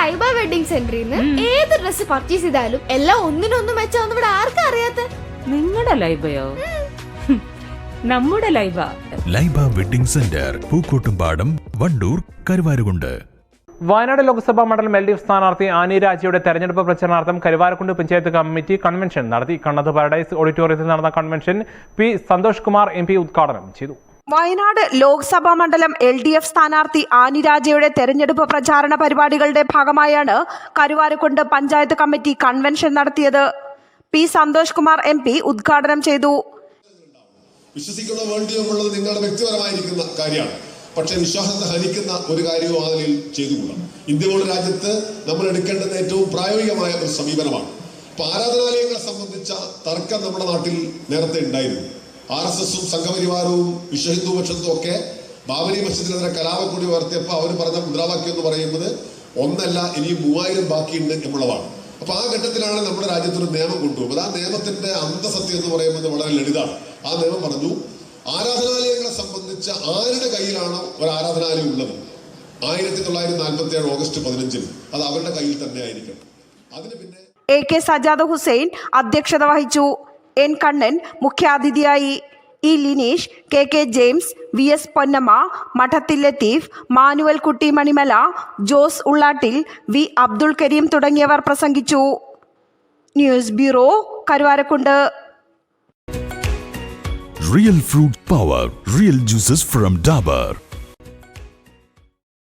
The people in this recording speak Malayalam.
ലൈബ വെഡിങ് സെന്ററിൽ നിന്ന് ഏത് ഡ്രസ് പർച്ചേസ് ചെയ്താലും എല്ലാം ഒന്നിനൊന്നും മെച്ചാന്ന് ഇവിടെ ആർക്കും അറിയാത്ത? നിങ്ങളുടെ ലൈബയോ? നമ്മുടെ Laiba. Laiba wedding centre Pookkottumpadam Wandoor Karuvarakundu. Wayanad Lok Sabha മണ്ഡലം എൽ ഡി എഫ് സ്ഥാനാർത്ഥി ആനി രാജയുടെ തെരഞ്ഞെടുപ്പ് പ്രചരണാർത്ഥം കരുവാരക്കുണ്ട് പഞ്ചായത്ത് കമ്മിറ്റി കൺവെൻഷൻ നടത്തി. കണ്ണത്ത് പാരഡൈസ് ഓഡിറ്റോറിയത്തിൽ നടന്ന convention P Santhosh Kumar M P ഉദ്ഘാടനം ചെയ്തു. വയനാട് ലോക്സഭാ മണ്ഡലം എൽ ഡി എഫ് സ്ഥാനാർത്ഥി ആനിരാജയുടെ തെരഞ്ഞെടുപ്പ് പ്രചാരണ പരിപാടികളുടെ ഭാഗമായാണ് കരുവാരക്കുണ്ട് പഞ്ചായത്ത് കമ്മിറ്റി കൺവെൻഷൻ നടത്തിയത്. P Santhosh Kumar M P ഉദ്ഘാടനം ചെയ്തു. വിശ്വസിക്കണോ വേണ്ടിയോ എന്നുള്ളത് നിങ്ങളുടെ വ്യക്തിപരമായിരിക്കുന്ന കാര്യമാണ്. പക്ഷെ വിശ്വാസത്തെ ഹരിക്കുന്ന ഒരു കാര്യവും അതിൽ ചെയ്തുകൂടാ. ഇന്ത്യ പോലെ രാജ്യത്ത് നമ്മൾ എടുക്കേണ്ടുന്ന ഏറ്റവും പ്രായോഗികമായ ഒരു സമീപനമാണ്. അപ്പൊ ആരാധനാലയങ്ങളെ സംബന്ധിച്ച തർക്കം നമ്മുടെ നാട്ടിൽ നേരത്തെ ഉണ്ടായിരുന്നു. ആർ എസ് എസും സംഘപരിവാരവും വിശ്വഹിന്ദുപക്ഷത്തും ഹിന്ദു പക്ഷത്തും ഒക്കെ ബാബരി മസ്ജിദിനെതിരെ കലാപക്കൊടി ഉയർത്തിയപ്പോൾ അവർ പറഞ്ഞ മുദ്രാവാക്യം എന്ന് പറയുന്നത് ഒന്നല്ല ഇനി മൂവായിരം ബാക്കിയുണ്ട് എന്നുള്ളതാണ്. അപ്പൊ ആ ഘട്ടത്തിലാണ് നമ്മുടെ രാജ്യത്തൊരു നിയമം കൊണ്ടുപോകുന്നത്. ആ നിയമത്തിന്റെ അന്തസത്യം എന്ന് പറയുന്നത് വളരെ ലളിതാണ് ആ നിയമം പറഞ്ഞു ആരാധനാലയങ്ങളെ സംബന്ധിച്ച ആരുടെ കയ്യിലാണോ ഒരു ആരാധനാലയം ഉള്ളത്? ആയിരത്തി തൊള്ളായിരത്തി നാൽപ്പത്തി ഏഴ് ഓഗസ്റ്റ് പതിനഞ്ചിന്. അത് അവരുടെ കയ്യിൽ തന്നെ ആയിരിക്കണം അതിന് പിന്നെ എ കെ സജാദ് ഹുസൈൻ അധ്യക്ഷത വഹിച്ചു. എൻ കണ്ണൻ മുഖ്യാതിഥിയായി E Lineesh K K James V S Ponnamma Madathil Latheef Manuel Kutty Manimala Jose Ullattil V Abdul Kareem തുടങ്ങിയവർ പ്രസംഗിച്ചു. News bureau Karuvarakundu. Real fruit power real juices from Dabur.